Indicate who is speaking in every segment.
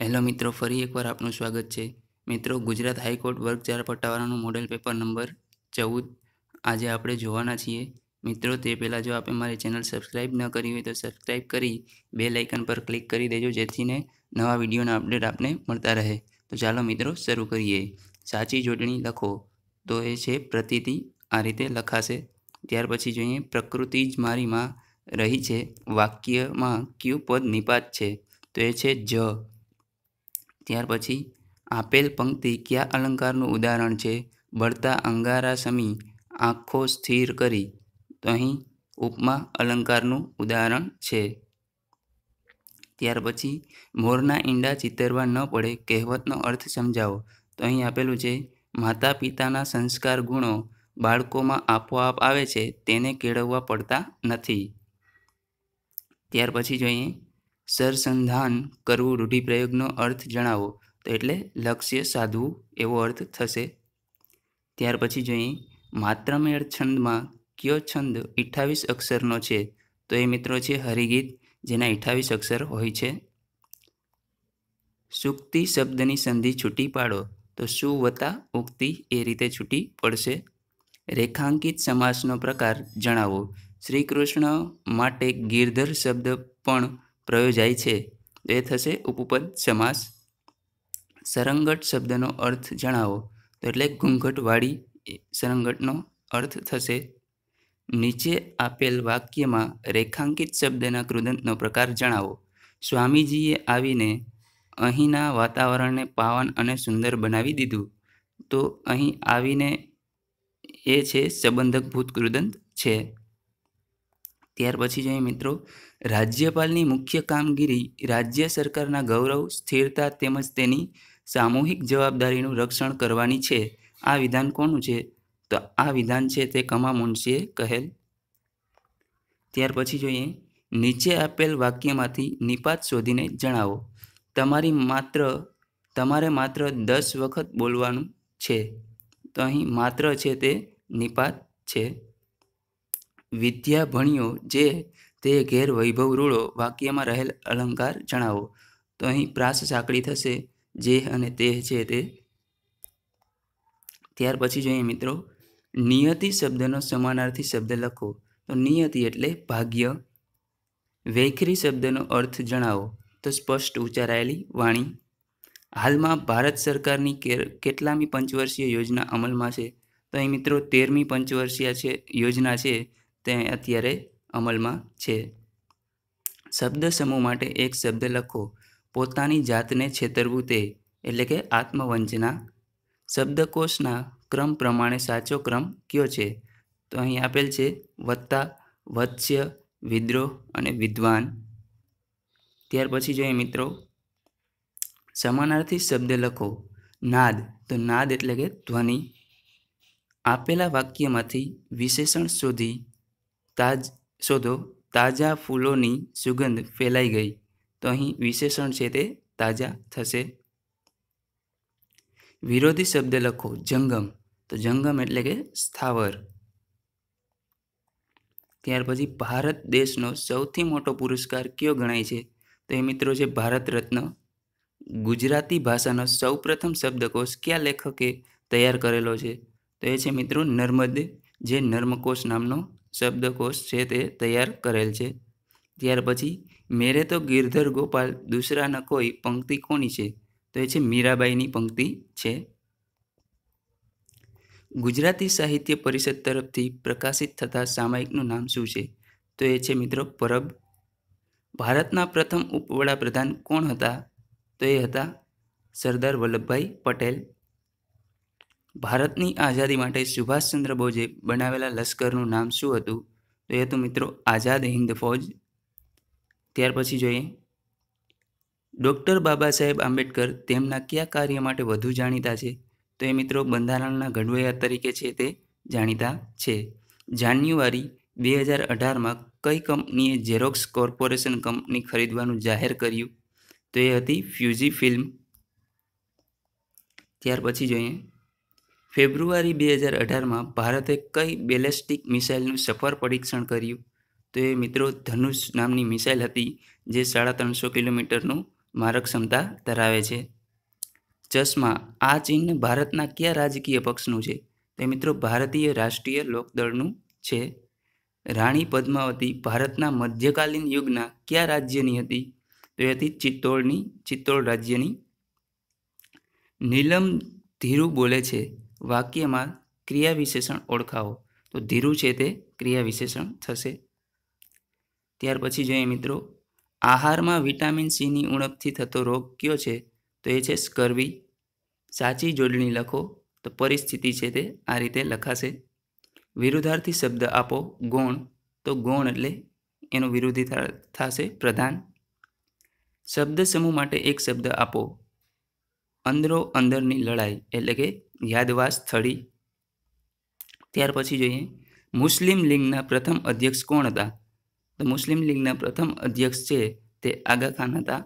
Speaker 1: Hello મિત્રો, ફરી એકવાર આપનું સ્વાગત છે. મિત્રો, ગુજરાત હાઈકોર્ટ વર્ગ ચાર પટ્ટાવાળાનું મોડેલ પેપર નંબર ચૌદ. આજે આપણે જોવાના છીએ. મિત્રો, તે પહેલાં જો આપે મારી ચેનલ સબસ્ક્રાઈબ ન કરી હોય તો સબસ્ક્રાઈબ કરી બે લાઇકન પર ક્લિક કરી દેજો, જેથીને નવા વિડીયોના અપડેટ આપને મળતા રહે. તો ચાલો મિત્રો, શરૂ કરીએ. સાચી જોડણી લખો. તો એ છે પ્રતિથી આ રીતે લખાશે. ત્યાર પછી જોઈએ, પ્રકૃતિ જ મારીમાં રહી છે. વાક્યમાં કયું પદ નિપાત છે? તો એ છે, જ. ત્યાર પછી આપેલ પંક્તિ કયા અલંકારનું ઉદાહરણ છે? બળતા અંગારા સમી આંખો સ્થિર કરી. તો અહીં ઉપમા અલંકારનું ઉદાહરણ છે. ત્યાર પછી મોરના ઈંડા ચિતરવા ન પડે કહેવતનો અર્થ સમજાવો. તો અહીં આપેલું છે માતા પિતાના સંસ્કાર ગુણો બાળકોમાં આપોઆપ આવે છે, તેને કેળવવા પડતા નથી. ત્યાર પછી જોઈએ સરસંધાન કરવું રૂઢિપ્રયોગનો અર્થ જણાવો. તો એટલે લક્ષ્ય સાધવું એવો અર્થ થશે. ત્યાર પછી જોઈએ, માત્રમેળ છંદમાં કયો છંદ અઠ્ઠાવીસ અક્ષરનો છે? તો એ મિત્રો છે હરિગીત, જેના અઠ્ઠાવીસ અક્ષર હોય છે. સુક્તિ શબ્દની સંધિ છૂટી પાડો, તો શું વતા ઉક્તિ એ રીતે છૂટી પડશે. રેખાંકિત સમાસનો પ્રકાર જણાવો. શ્રી કૃષ્ણ માટે ગિરધર શબ્દ પણ પ્રયોજાય છે. એ થશે ઉપપદ સમાસ. સરંગટ શબ્દનો અર્થ જણાવો. તો એટલે ઘૂંઘટવાળી સરંગટનો અર્થ થશે. નીચે આપેલ વાક્યમાં રેખાંકિત શબ્દના કૃદંતનો પ્રકાર જણાવો. સ્વામીજીએ આવીને અહીંના વાતાવરણને પાવન અને સુંદર બનાવી દીધું. તો અહીં આવીને એ છે સંબંધક ભૂત કૃદંત છે. ત્યાર પછી જોઈએ મિત્રો, રાજ્યપાલની મુખ્ય કામગીરી રાજ્ય સરકારના ગૌરવ, સ્થિરતા તેમજ તેની સામૂહિક જવાબદારીનું રક્ષણ કરવાની છે. આ વિધાન કોનું છે? તો આ વિધાન છે તે કમા મુનશીએ કહેલ. ત્યાર પછી જોઈએ, નીચે આપેલ વાક્યમાંથી નિપાત શોધીને જણાવો. તમારી માત્ર, તમારે માત્ર દસ વખત બોલવાનું છે. તો અહીં માત્ર છે તે નિપાત છે. વિદ્યા ભણ્યો જે તે ઘેર વૈભવ રૂળો વાક્યમાં રહેલ અલંકાર જણાવો. તો અહીં પ્રાસ સાંકળી થશે. જે અને તે છે તે. ત્યાર પછી જોઈએ મિત્રો. નિયતિ શબ્દનો સમાનાર્થી શબ્દ લખો. તો નિયતિ એટલે ભાગ્ય. વૈખરી શબ્દનો અર્થ જણાવો. તો સ્પષ્ટ ઉચ્ચારાયેલી વાણી. હાલમાં ભારત સરકારની કેટલામી પંચવર્ષીય યોજના અમલમાં છે. તો અહીં મિત્રો તેરમી પંચવર્ષીય છે, યોજના છે. તે અત્યારે અમલમાં છે. શબ્દ સમૂહ માટે એક શબ્દ લખો. પોતાની જાતને છેતરવું તે, એટલે કે આત્મવંચના. શબ્દકોશના ક્રમ પ્રમાણે સાચો ક્રમ કયો છે? તો અહીં આપેલ છે, વત્તા, વત્સ્ય, વિદ્રોહ અને વિદ્વાન. ત્યાર પછી જોઈએ મિત્રો, સમાનાર્થી શબ્દ લખો. નાદ. તો નાદ એટલે કે ધ્વનિ. આપેલા વાક્યમાંથી વિશેષણ શોધી તાજ, શોધો. તાજા ફૂલોની સુગંધ ફેલાઈ ગઈ. તો અહીં વિશેષણ છે તે તાજા થશે. વિરોધી શબ્દ લખો. જંગમ. તો જંગમ એટલે કે સ્થાવર. ત્યાર પછી ભારત દેશનો સૌથી મોટો પુરસ્કાર કયો ગણાય છે? તો એ મિત્રો છે ભારત રત્ન. ગુજરાતી ભાષાનો સૌપ્રથમ શબ્દકોશ કયા લેખકે તૈયાર કરેલો છે? તો એ છે મિત્રો નર્મદ. જે નર્મકોશ નામનો શબ્દકોશ છે તે તૈયાર કરેલ છે. ત્યાર પછી, મેરે તો ગિરધર ગોપાલ દૂસરા કોઈ પંક્તિ કોની છે? તો એ છે મીરાબાઈની પંક્તિ છે. ગુજરાતી સાહિત્ય પરિષદ તરફથી પ્રકાશિત થતા સામાયિકનું નામ શું છે? તો એ છે મિત્રો પરબ. ભારતના પ્રથમ ઉપવડાપ્રધાન કોણ હતા? તો એ હતા સરદાર વલ્લભભાઈ પટેલ. ભારતની આઝાદી માટે સુભાષચંદ્ર બોઝે બનાવેલા લશ્કરનું નામ શું હતું? તો એ હતું મિત્રો આઝાદ હિન્દ ફૌજ. ત્યાર પછી જોઈએ. ડૉક્ટર બાબા સાહેબ આંબેડકર તેમના કયા કાર્ય માટે વધુ જાણીતા છે? તો એ મિત્રો બંધારણના ઘડવૈયા તરીકે છે તે જાણીતા છે. જાન્યુઆરી બે હજાર અઢારમાં કઈ કંપનીએ ઝેરોક્સ કોર્પોરેશન કંપની ખરીદવાનું જાહેર કર્યું? તો એ હતી ફ્યુઝી ફિલ્મ ત્યાર પછી જોઈએ. ફેબ્રુઆરી બે હજાર અઢારમાં ભારતે કઈ બેલેસ્ટિક મિસાઇલનું સફળ પરીક્ષણ કર્યું? તો એ મિત્રો ધનુષ નામની મિસાઇલ હતી જે સાડા ત્રણસો કિલોમીટરનું મારક ક્ષમતા ધરાવે છે. ચશ્મા, આ ચિહ્ન ભારતના કયા રાજકીય પક્ષનું છે? તે મિત્રો ભારતીય રાષ્ટ્રીય લોકદળનું છે. રાણી પદ્માવતી ભારતના મધ્યકાલીન યુગના કયા રાજ્યની હતી? તો એ હતી ચિત્તોડની, ચિત્તોડ રાજ્યની. નીલમ ધીરુ બોલે છે વાક્યમાં ક્રિયા વિશેષણ ઓળખાવો. તો ધીરું છે તે ક્રિયા વિશેષણ થશે. ત્યાર પછી જોઈએ મિત્રો, આહારમાં વિટામિન સીની ઉણપથી થતો રોગ કયો છે? તો એ છે સ્કર્વી. સાચી જોડણી લખો, તો પરિસ્થિતિ છે તે આ રીતે લખાશે. વિરુદ્ધાર્થી શબ્દ આપો, ગૌણ. તો ગૌણ એટલે એનો વિરોધી થશે પ્રધાન. શબ્દ સમૂહ માટે એક શબ્દ આપો. અંદરો અંદરની લડાઈ એટલે કે યાદવાસ સ્થળી ત્યાર પછી જોઈએ, મુસ્લિમ લીગના પ્રથમ અધ્યક્ષ કોણ હતા? તો મુસ્લિમ લીગના પ્રથમ અધ્યક્ષ છે તે આગા ખાન હતા.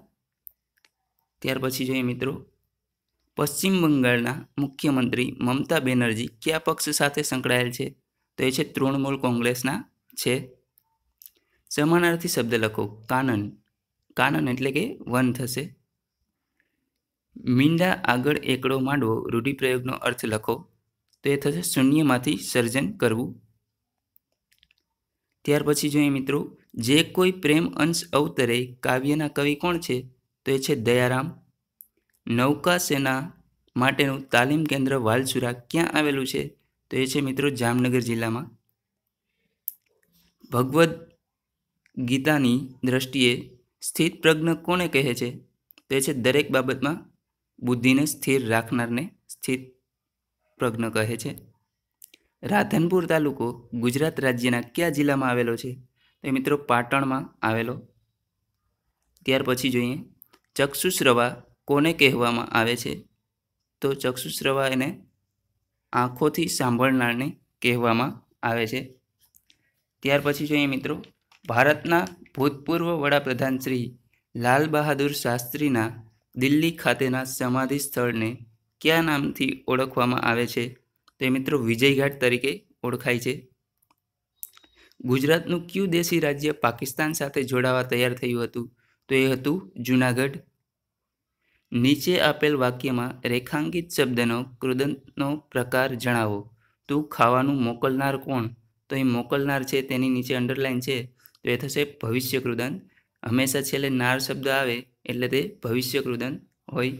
Speaker 1: ત્યાર પછી જોઈએ મિત્રો, પશ્ચિમ બંગાળના મુખ્યમંત્રી મમતા બેનર્જી કયા પક્ષ સાથે સંકળાયેલ છે? તો એ છે તૃણમૂલ કોંગ્રેસના છે. સમાનાર્થી શબ્દ લખો, કાનન. કાનન એટલે કે વન થશે. મીંડા આગળ એકડો માંડવો રૂઢિપ્રયોગનો અર્થ લખો. તો એ થશે શૂન્યમાંથી સર્જન કરવું. ત્યાર પછી જોઈએ મિત્રો, જે કોઈ પ્રેમ અંશ અવતરે કાવ્યના કવિ કોણ છે? તો એ છે દયારામ. નૌકા સેના માટેનું તાલીમ કેન્દ્ર વાલસુરા ક્યાં આવેલું છે? તો એ છે મિત્રો જામનગર જિલ્લામાં. ભગવદ્ ગીતાની દ્રષ્ટિએ સ્થિત પ્રજ્ઞ કોને કહે છે? તો છે દરેક બાબતમાં બુદ્ધિને સ્થિર રાખનારને સ્થિત પ્રજ્ઞ કહે છે. રાધનપુર તાલુકો ગુજરાત રાજ્યના કયા જિલ્લામાં આવેલો છે? તો મિત્રો પાટણમાં આવેલો. ત્યાર પછી જોઈએ ચક્ષુશ્રવા કોને કહેવામાં આવે છે? તો ચક્ષુશ્રવા એને આંખોથી સાંભળનારને કહેવામાં આવે છે. ત્યાર પછી જોઈએ મિત્રો, ભારતના ભૂતપૂર્વ વડાપ્રધાન શ્રી લાલ બહાદુર શાસ્ત્રીના દિલ્હી ખાતેના સમાધિ સ્થળને કયા નામથી ઓળખવામાં આવે છે? તે મિત્રો વિજયઘાટ તરીકે ઓળખાય છે. ગુજરાતનું કયું દેશી રાજ્ય પાકિસ્તાન સાથે જોડાવા તૈયાર થયું હતું? તો એ હતું જૂનાગઢ. નીચે આપેલ વાક્યમાં રેખાંકિત શબ્દનો કૃદંતનો પ્રકાર જણાવો. તું ખાવાનું મોકલનાર કોણ? તો એ મોકલનાર છે તેની નીચે અંડરલાઇન છે. તો એ થશે ભવિષ્ય કૃદંત હંમેશા છેલ્લે નાર શબ્દ આવે. એટલે તે ભવિષ્ય કૃદંત હોય.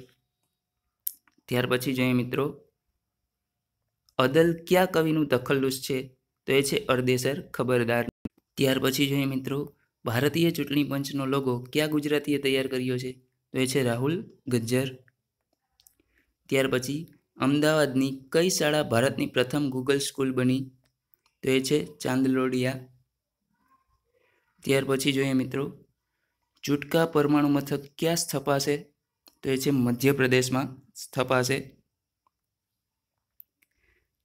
Speaker 1: ત્યાર પછી જોઈએ મિત્રો, અદલ કયા કવિનું તખલ્લુસ છે? તો એ છે અરદેસર ખબરદાર. ત્યાર પછી જોઈએ મિત્રો, ભારતીય ચૂંટણી પંચનો લોગો કયા ગુજરાતીએ તૈયાર કર્યો છે? તો એ છે રાહુલ ગજ્જર. ત્યાર પછી, અમદાવાદની કઈ શાળા ભારતની પ્રથમ ગૂગલ સ્કૂલ બની? તો એ છે ચાંદલોડિયા. ત્યાર પછી જોઈએ મિત્રો ચુટકા પરમાણુ મથક ક્યાં સ્થપાશે? તો એ છે મધ્યપ્રદેશમાં સ્થપાશે.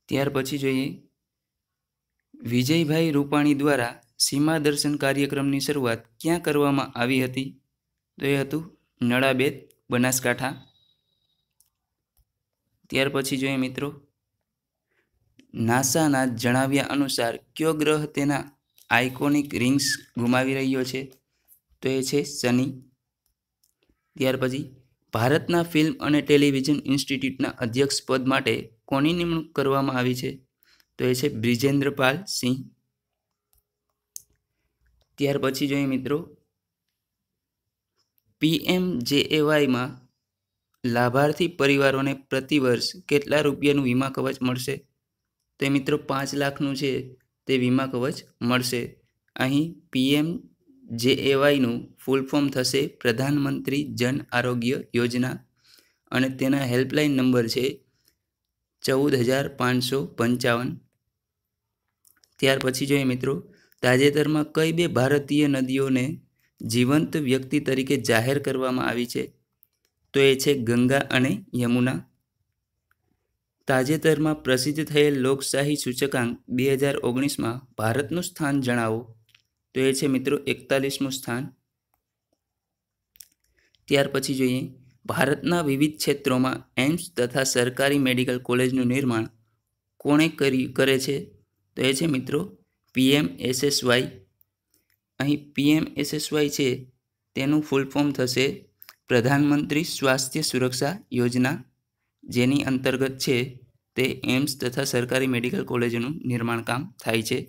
Speaker 1: ત્યાર પછી જોઈએ. વિજયભાઈ રૂપાણી દ્વારા સીમા દર્શન કાર્યક્રમની શરૂઆત ક્યાં કરવામાં આવી હતી? તો એ હતું નળાબેદ બનાસકાંઠા. ત્યાર પછી જોઈએ મિત્રો. નાસાના જણાવ્યા અનુસાર કયો ગ્રહ તેના આઇકોનિક રિંગ્સ ગુમાવી રહ્યો છે? તો એ છે શનિ. ત્યાર પછી ભારતના ફિલ્મ અને ટેલિવિઝન ઇન્સ્ટિટ્યૂટના અધ્યક્ષ પદ માટે કોની નિમણૂક કરવામાં આવી છે? તો એ છે બ્રિજેન્દ્રપાલ સિંહ. ત્યાર પછી જોઈએ મિત્રો પીએમ જેએવાયમાં લાભાર્થી પરિવારોને પ્રતિવર્ષ કેટલા રૂપિયાનું વીમા કવચ મળશે? તો મિત્રો પાંચ લાખનું છે, તે વીમા કવચ મળશે. અહીં પીએમ જેએવાયનું ફૂલ ફોર્મ થશે પ્રધાનમંત્રી જન આરોગ્ય યોજના. અને તેના હેલ્પલાઇન નંબર છે ચૌદ હજાર પાંચસો પંચાવન. ત્યાર પછી જોઈએ મિત્રો, તાજેતરમાં કઈ બે ભારતીય નદીઓને જીવંત વ્યક્તિ તરીકે જાહેર કરવામાં આવી છે? તો એ છે ગંગા અને યમુના. તાજેતરમાં પ્રસિદ્ધ થયેલ લોકશાહી સૂચકાંક બે હજાર ઓગણીસમાં ભારતનું સ્થાન જણાવો. તો એ છે મિત્રો એકતાલીસમું સ્થાન. ત્યાર પછી જોઈએ, ભારતના વિવિધ ક્ષેત્રોમાં એમ્સ તથા સરકારી મેડિકલ કોલેજનું નિર્માણ કોણે કરી, કરે છે? તો એ છે મિત્રો પીએમ એસએસવાય અહીં પીએમ એસએસવાય છે, તેનું ફૂલ ફોર્મ થશે પ્રધાનમંત્રી સ્વાસ્થ્ય સુરક્ષા યોજના, જેની અંતર્ગત છે તે એમ્સ તથા સરકારી મેડિકલ કોલેજનું નિર્માણ કામ થાય છે.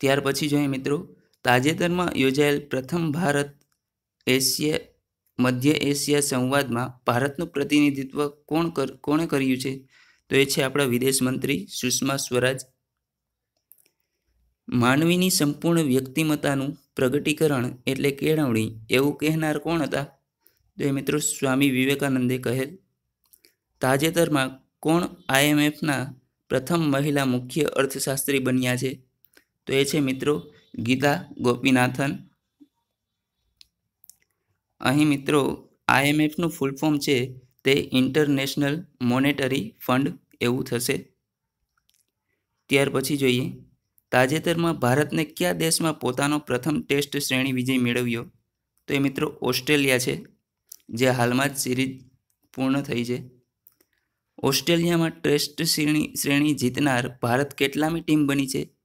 Speaker 1: ત્યાર પછી જોઈએ મિત્રો, તાજેતરમાં યોજાયેલ પ્રથમ ભારત એશિયા, મધ્ય એશિયા સંવાદમાં ભારતનું પ્રતિનિધિત્વ કોણ કોણે કર્યું છે? તો એ છે આપણા વિદેશ મંત્રી સુષ્મા સ્વરાજ. માનવીની સંપૂર્ણ વ્યક્તિમત્તાનું પ્રગટીકરણ એટલે કેળવણી, એવું કહેનાર કોણ હતા? તો એ મિત્રો સ્વામી વિવેકાનંદે કહેલ. તાજેતરમાં કોણ આઈએમએફના પ્રથમ મહિલા મુખ્ય અર્થશાસ્ત્રી બન્યા છે? તો એ છે મિત્રો ગીતા ગોપીનાથન. અહીં મિત્રો આઈએમએફનું ફૂલ ફોર્મ છે તે ઇન્ટરનેશનલ મોનેટરી ફંડ એવું થશે. ત્યાર પછી જોઈએ, તાજેતરમાં ભારતને કયા દેશમાં પોતાનો પ્રથમ ટેસ્ટ શ્રેણી વિજય મેળવ્યો? તો એ મિત્રો ઓસ્ટ્રેલિયા છે, જે હાલમાં જ સિરીઝ પૂર્ણ થઈ છે. ઓસ્ટ્રેલિયામાં ટેસ્ટ શ્રેણી શ્રેણી જીતનાર ભારત કેટલામી ટીમ બની છે?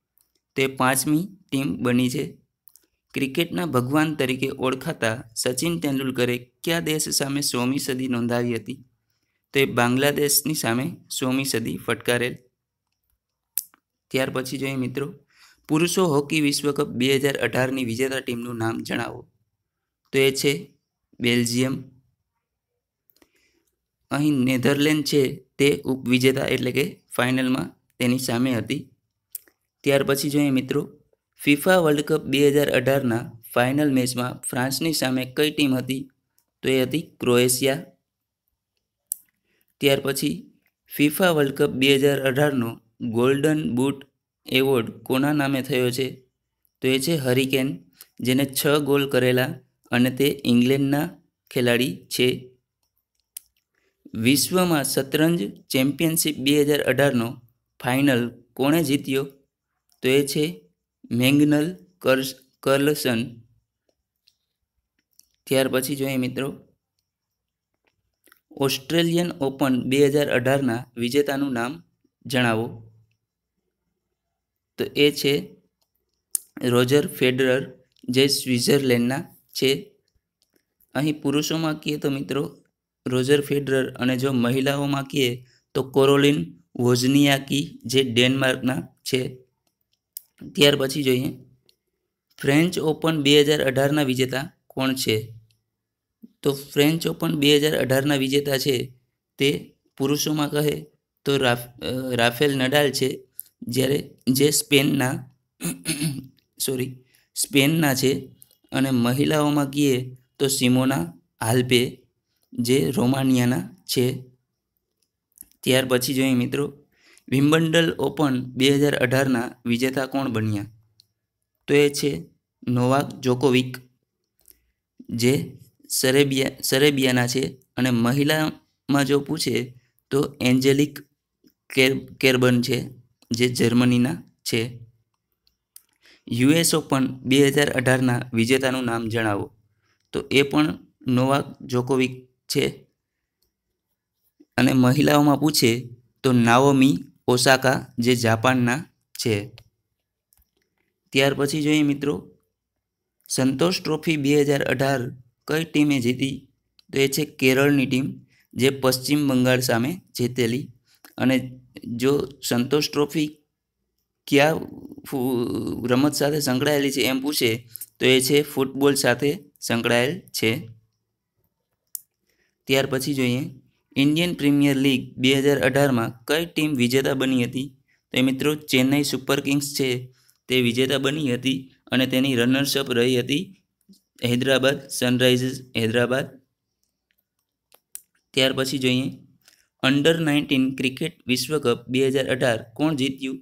Speaker 1: તે પાંચમી ટીમ બની છે. ક્રિકેટના ભગવાન તરીકે ઓળખાતા સચિન તેંડુલકરે કયા દેશ સામે સોમી સદી નોંધાવી હતી? તો બાંગ્લાદેશની સામે સોમી સદી ફટકારેલ. ત્યાર પછી જોઈએ મિત્રો, પુરુષો હોકી વિશ્વકપ બે હજાર અઢારની વિજેતા ટીમનું નામ જણાવો. તો એ છે બેલ્જિયમ. અહીં નેધરલેન્ડ છે તે ઉપવિજેતા એટલે કે ફાઇનલમાં તેની સામે હતી. ત્યાર પછી જોઈએ મિત્રો ફિફા વર્લ્ડ કપ બે હજાર અઢારના ફાઇનલ મેચમાં ફ્રાન્સની સામે કઈ ટીમ હતી? તો એ હતી ક્રોએશિયા. ત્યાર પછી ફિફા વર્લ્ડ કપ બે હજાર અઢારનો ગોલ્ડન બૂટ એવોર્ડ કોના નામે થયો છે? તો એ છે હરિકેન જેને છ ગોલ કરેલા અને તે ઇંગ્લેન્ડના ખેલાડી છે. વિશ્વમાં શતરંજ ચેમ્પિયનશિપ બે હજાર અઢારનો ફાઇનલ કોણે જીત્યો? તો એ છે મેંગનલ કર્સ, કર્લસન. ત્યાર પછી જોઈએ મિત્રો, ઓસ્ટ્રેલિયન ઓપન બે હજાર અઢારના વિજેતાનું નામ જણાવો. તો એ છે રોજર ફેડરર, જે સ્વિટ્ઝરલેન્ડના છે. અહીં પુરુષોમાં કહીએ તો મિત્રો, રોજર ફેડરર અને જો મહિલાઓમાં કહીએ તો કોરોલિન વોઝનિયાકી, જે ડેનમાર્કના છે. ત્યાર પછી જોઈએ. ફ્રેન્ચ ઓપન બે હજાર અઢારના વિજેતા કોણ છે? તો ફ્રેન્ચ ઓપન બે હજાર અઢારના વિજેતા છે તે પુરુષોમાં કહે તો રાફ રાફેલ નડાલ છે. જ્યારે જે સ્પેનના, સોરી, સ્પેનના છે અને મહિલાઓમાં કહીએ તો સિમોના હાલ્પે જે રોમાનિયાના છે. ત્યાર પછી જોઈએ મિત્રો વિમ્બન્ડલ ઓપન બે હજાર અઢારના વિજેતા કોણ બન્યા? તો એ છે નોવાક જોકોવિક, જે સરેબિયા, સરેબિયાના છે અને મહિલામાં જો પૂછે તો એન્જેલિક કેર, કેરબન છે, જે જર્મનીના છે. યુએસ ઓપન બે હજાર અઢારના વિજેતાનું નામ જણાવો. તો એ પણ નોવાક જોકોવિક છે. અને મહિલાઓમાં પૂછે તો નાઓમી ઓસાકા જે જાપાનના છે. ત્યાર પછી જોઈએ મિત્રો, સંતોષ ટ્રોફી બે હજાર અઢાર કઈ ટીમે જીતી? તો એ છે કેરળની ટીમ, જે પશ્ચિમ બંગાળ સામે જીતેલી. અને જો સંતોષ ટ્રોફી કયા રમત સાથે સંકળાયેલી છે એમ પૂછે, તો એ છે ફૂટબોલ સાથે સંકળાયેલ છે. ત્યાર પછી જોઈએ ઇન્ડિયન પ્રીમિયર લીગ બે હજાર અઢારમાં કઈ ટીમ વિજેતા બની હતી? તો મિત્રો ચેન્નઈ સુપર કિંગ્સ છે. તે વિજેતા બની હતી અને તેની રનર્સઅપ રહી હતી હૈદરાબાદ સનરાઇઝર્સ હૈદરાબાદ. ત્યાર પછી જોઈએ. અંડર નાઇન્ટીન ક્રિકેટ વિશ્વકપ બે હજાર અઢાર કોણ જીત્યું?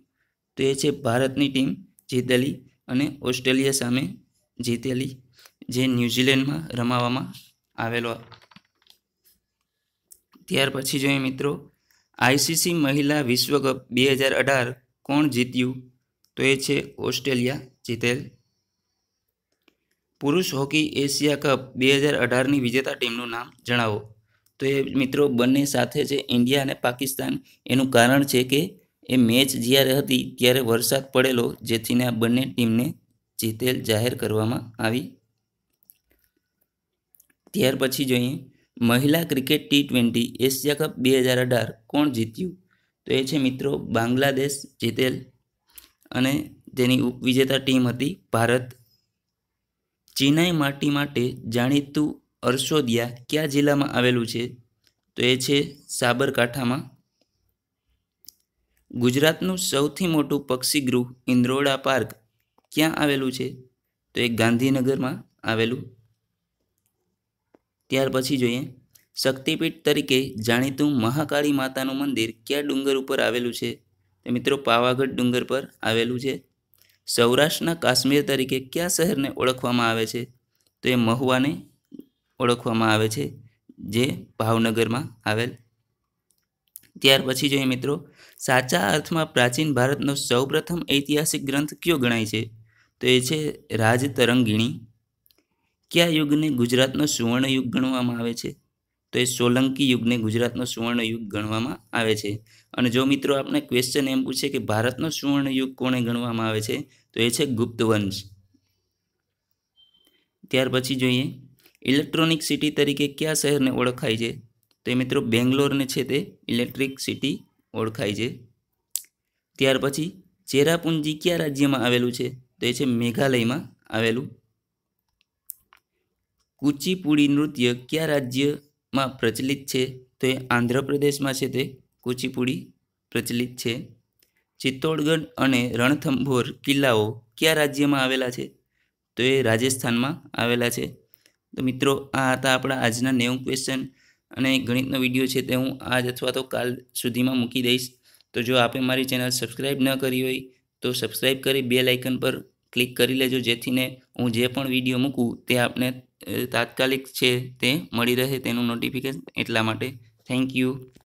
Speaker 1: તો એ છે ભારતની ટીમ જીતેલી અને ઓસ્ટ્રેલિયા સામે જીતેલી, જે ન્યૂઝીલેન્ડમાં રમાવામાં આવેલો ત્યાર પછી જોઈએ મિત્રો, આઈસીસી મહિલા વિશ્વકપ બે હજાર અઢાર કોણ જીત્યું? તો એ છે ઓસ્ટ્રેલિયા જીતેલ. પુરુષ હોકી એશિયા કપ બે હજાર અઢારની વિજેતા ટીમનું નામ જણાવો. તો એ મિત્રો બંને સાથે છે ઇન્ડિયા અને પાકિસ્તાન. એનું કારણ છે કે એ મેચ જ્યારે હતી ત્યારે વરસાદ પડેલો, જેથીને આ બંને ટીમને જીતેલ જાહેર કરવામાં આવી. ત્યાર પછી જોઈએ મહિલા cricket T twenty Asia Cup બે હજાર અઢાર કોણ જીત્યું? તો એ છે મિત્રો બાંગ્લાદેશ જીતેલ અને તેની ઉપવિજેતા ટીમ હતી ભારત. ચિનાઈ માટી માટે જાણીતું અરસોદિયા કયા જિલ્લામાં આવેલું છે? તો એ છે સાબરકાંઠામાં. ગુજરાતનું સૌથી મોટું પક્ષીગૃહ ઇન્દ્રોડા પાર્ક ક્યાં આવેલું છે? તો એ ગાંધીનગરમાં આવેલું ત્યાર પછી જોઈએ. શક્તિપીઠ તરીકે જાણીતું મહાકાળી માતાનું મંદિર કયા ડુંગર ઉપર આવેલું છે? તો મિત્રો, પાવાગઢ ડુંગર પર આવેલું છે. સૌરાષ્ટ્રના કાશ્મીર તરીકે કયા શહેરને ઓળખવામાં આવે છે? તો એ મહુવાને ઓળખવામાં આવે છે, જે ભાવનગરમાં આવેલ. ત્યાર પછી જોઈએ મિત્રો, સાચા અર્થમાં પ્રાચીન ભારતનો સૌપ્રથમ ઐતિહાસિક ગ્રંથ કયો ગણાય છે? તો એ છે રાજતરંગીણી. કયા યુગને ગુજરાતનો સુવર્ણ યુગ ગણવામાં આવે છે. તો એ સોલંકી યુગને ગુજરાતનો સુવર્ણ યુગ ગણવામાં આવે છે. અને જો મિત્રો આપણે ક્વેશ્ચન એમ પૂછે કે ભારતનો સુવર્ણ યુગ કોને ગણવામાં આવે છે, તો એ છે ગુપ્ત વંશ ત્યાર પછી જોઈએ, ઇલેક્ટ્રોનિક સિટી તરીકે કયા શહેરને ઓળખાય છે? તો એ મિત્રો બેંગ્લોરને છે તે ઇલેક્ટ્રિક સિટી ઓળખાય છે. ત્યાર પછી ચેરાપુંજી કયા રાજ્યમાં આવેલું છે? તો એ છે મેઘાલયમાં આવેલું. કુચીપુડી નૃત્ય કયા રાજ્યમાં પ્રચલિત છે? તો એ આંધ્રપ્રદેશમાં છે તે. કુચીપુડી પ્રચલિત છે. ચિત્તોડગઢ અને રણથંભોર કિલ્લાઓ કયા રાજ્યમાં આવેલા છે? તો એ રાજસ્થાનમાં આવેલા છે. તો મિત્રો, આ હતા આપણા આજના નેવું ક્વેશ્ચન અને ગણિતનો વીડિયો છે તે હું આજ અથવા તો કાલ સુધીમાં મૂકી દઈશ. તો જો આપે મારી ચેનલ સબસ્ક્રાઈબ ન કરી હોય, તો સબસ્ક્રાઈબ કરી, બે લાઇકન પર ક્લિક કરી લેજો, જેથીને હું જે પણ વીડિયો મૂકું તે આપને તાત્કાલિક છે તે મળી રહે તેનું નોટિફિકેશન એટલા માટે થેન્ક યુ